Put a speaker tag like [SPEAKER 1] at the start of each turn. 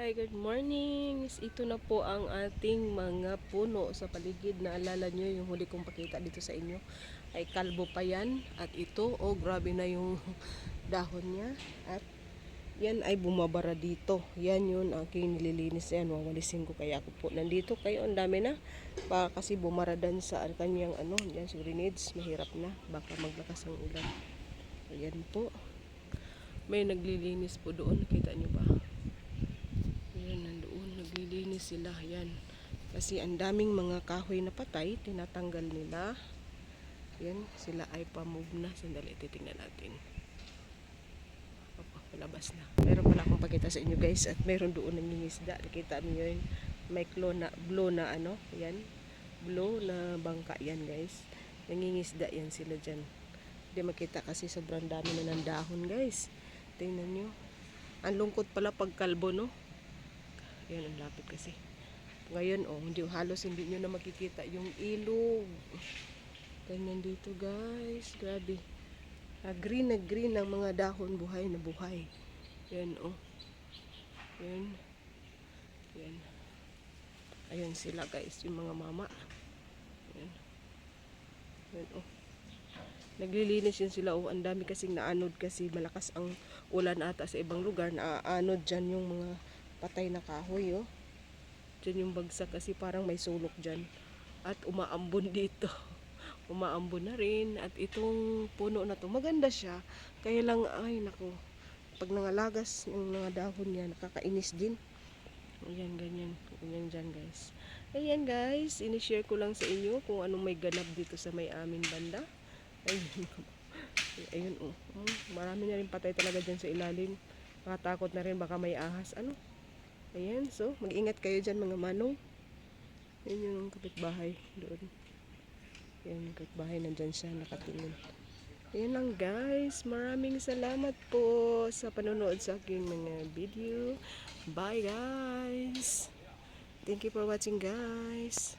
[SPEAKER 1] Hi, good morning. Ito na po ang ating mga puno sa paligid. Naalala nyo yung huli kong pakita dito sa inyo. Ay kalbo pa yan. At ito, oh grabe na yung dahon niya. At yan ay bumabara dito. Yan yun aking nililinis. Yan, wawalisin ko kaya ako po. Nandito kayo, ang dami na. Baka kasi bumaradan sa kanyang ano, yan sa grenades. Mahirap na. Baka maglakas ang ulan. Ayan po. May naglilinis po doon. Nakita nyo ba? Naglilinis sila. Ayan. Kasi ang daming mga kahoy na patay, tinatanggal nila. Ayan, sila ay pa-move na. Sandali, titingnan natin. Opo, palabas na. Meron pala akong pakita sa inyo guys. At meron doon nangingisda. Nakita niyo yun. May claw na, blow na ano. Ayan. Blow na bangka yan guys. Nangingisda yan sila dyan. Hindi makita kasi sobrang dami na ng dahon guys. Tingnan nyo. Ang lungkot pala pag kalbo no. Yan ang lapit kasi. Ngayon, oh, hindi halos hindi nyo na makikita yung ilog. Ganyan dito, guys. Grabe. Ah, green na green ang mga dahon, buhay na buhay. Yan, oh. Yan. Yan. Ayun sila, guys, yung mga mama. Yan. Yan, oh. Naglilinis yun sila, oh. Ang dami kasing naanod kasi malakas ang ulan ata sa ibang lugar. Naaanod dyan yung mga patay na kahoy, oh. Diyan yung bagsak kasi parang may sulok dyan. At umaambon dito. Umaambon na rin. At itong puno na to, maganda siya. Kaya lang, ay nako, pag nangalagas yung mga dahon niya, nakakainis din. Ayan, ganyan. Ganyan dyan, guys. Ayan, guys. Inishare ko lang sa inyo kung anong may ganap dito sa may amin banda. Ayun. Ayun, oh. oh. Marami na rin patay talaga dyan sa ilalim. Nakatakot na rin, baka may ahas. Ano? Ayan, so, mag-ingat kayo dyan mga manong. Yan yung kapitbahay doon. Yan yung kapitbahay, nandyan siya, nakatingin. Ayan lang guys, maraming salamat po sa panonood sa aking mga video. Bye guys! Thank you for watching guys!